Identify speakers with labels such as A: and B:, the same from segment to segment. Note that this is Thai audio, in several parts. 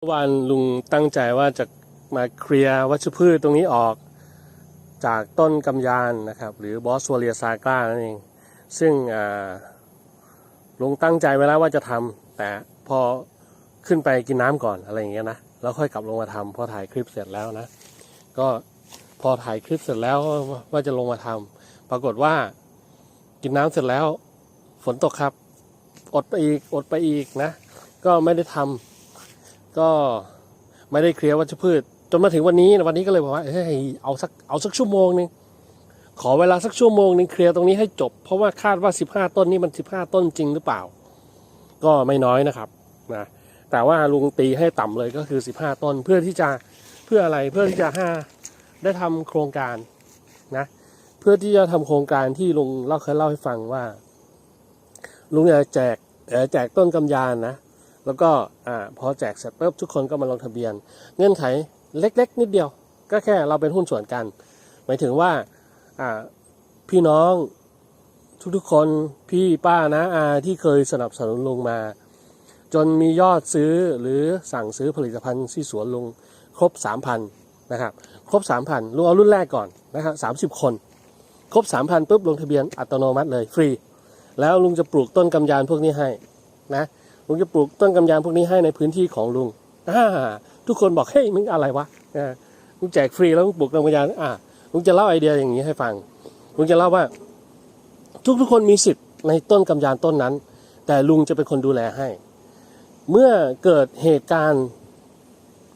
A: เมื่อวานลุงตั้งใจว่าจะมาเคลียร์วัชพืชตรงนี้ออกจากต้นกำยานนะครับ หรือบอสวเลียซากานั่นเอง ซึ่งลุงตั้งใจไว้แล้วว่าจะทำแต่พอขึ้นไปกินน้ำก่อนอะไรอย่างเงี้ยนะแล้วค่อยกลับลงมาทำพอถ่ายคลิปเสร็จแล้วนะ ก็พอถ่ายคลิปเสร็จแล้วว่าจะลงมาทำปรากฏว่ากินน้ำเสร็จแล้ว ฝนตกครับ อดไปอีกอดไปอีกนะ ก็ไม่ได้ทำ ก็ไม่ได้เคลียร์วัชพืช จนมาถึงวันนี้นะวันนี้ก็เลยบอกว่าเฮ้ยเอาสักเอาสักชั่วโมงหนึงขอเวลาสักชั่วโมงหนึงเคลียร์ตรงนี้ให้จบ เพราะว่าคาดว่า 15 ต้นนี้มัน 15 ต้นจริงหรือเปล่า ก็ไม่น้อยนะครับนะแต่ว่าลุงตีให้ต่ำเลยก็คือ 15 ต้นเพื่อที่จะเพื่ออะไรเพื่อที่จะห้าได้ทำโครงการนะเพื่อที่จะทำโครงการที่ลุงเล่าเคยเล่าให้ฟังว่าลุงจะแจกแจกต้นกำยานนะ แล้วก็อพอแจกเสร็จปุ๊บทุกคนก็มาลงทะเบียน เงื่อนไขเล็ก ๆ นิดเดียว ก็แค่เราเป็นหุ้นส่วนกัน หมายถึงว่าอ่าพี่น้องทุกๆคนพี่ป้านะอาที่เคยสนับสนุนลุงมา จนมียอดซื้อหรือสั่งซื้อผลิตภัณฑ์ที่สวนลุงครบ 3,000นะครับครบ 3,000ลุงเอารุ่นแรกก่อนนะครับ30คน ครบ 3,000ปุ๊บลงทะเบียนอัตโนมัติเลยฟรี แล้วลุงจะปลูกต้นกำยานพวกนี้ให้นะ ลุงจะปลูกต้นกำยานพวกนี้ให้ในพื้นที่ของลุงอ่าทุกคนบอกเฮ้ยมึงอะไรวะลุงแจกฟรีแล้วลุงปลูกต้นกำยานอ่าลุงจะเล่าไอเดียอย่างนี้ให้ฟังลุงจะเล่าว่า ทุกทุกคนมีสิทธิ์ในต้นกำยานต้นนั้น แต่ลุงจะเป็นคนดูแลให้ เมื่อเกิดเหตุการณ์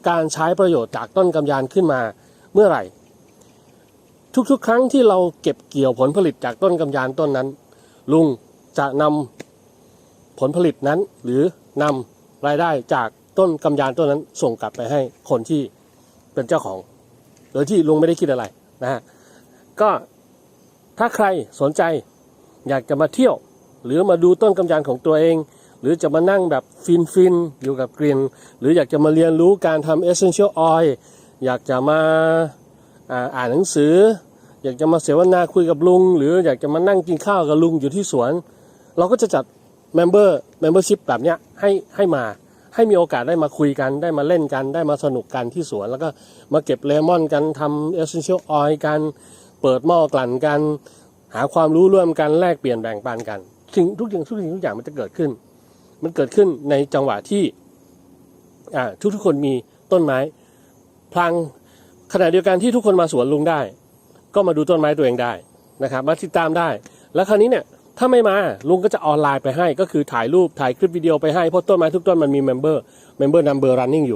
A: การใช้ประโยชน์จากต้นกำยานขึ้นมาเมื่อไหร่ ทุกๆ ครั้งที่เราเก็บเกี่ยวผลผลิตจากต้นกำยานต้นนั้น ลุงจะนำ ผลผลิตนั้น หรือนำรายได้จากต้นกำยานต้นนั้นส่งกลับไปให้คนที่เป็นเจ้าของ โดยที่ลุงไม่ได้คิดอะไรนะฮะก็ถ้าใครสนใจอยากจะมาเที่ยว หรือมาดูต้นกำยานของตัวเอง หรือจะมานั่งแบบฟินฟินอยู่กับกลิ่นหรืออยากจะมาเรียนรู้การทำ essential oil อยากจะมาอ่าอ่านหนังสือ อยากจะมาเสวนาคุยกับลุง หรืออยากจะมานั่งกินข้าวกับลุงอยู่ที่สวน เราก็จะจัด member membership แบบเนี้ยให้ให้มาให้มีโอกาสได้มาคุยกันได้มาเล่นกันได้มาสนุกกันที่สวน แล้วก็มาเก็บเลมอนกันทำ essential oil กัน เปิดหม้อกลั่นกัน หาความรู้ร่วมกันแลกเปลี่ยนแบ่งปันกันสิ่งทุกอย่างทุกสิ่งทุกอย่างมันจะเกิดขึ้น มันเกิดขึ้นในจังหวะที่อ่าทุกทุกคนมีต้นไม้ พลังขณะเดียวกันที่ทุกคนมาสวนลุงได้ ก็มาดูต้นไม้ตัวเองได้นะครับ มาติดตามได้ แล้วคราวนี้เนี่ย ถ้าไม่มาลุงก็จะออนไลน์ไปให้ ก็คือถ่ายรูปถ่ายคลิปวิดีโอไปให้เพราะต้นไม้ทุกต้นมันมีเมมเบอร์เมมเบอร์นัมเบอร์รันนิ่งอยู่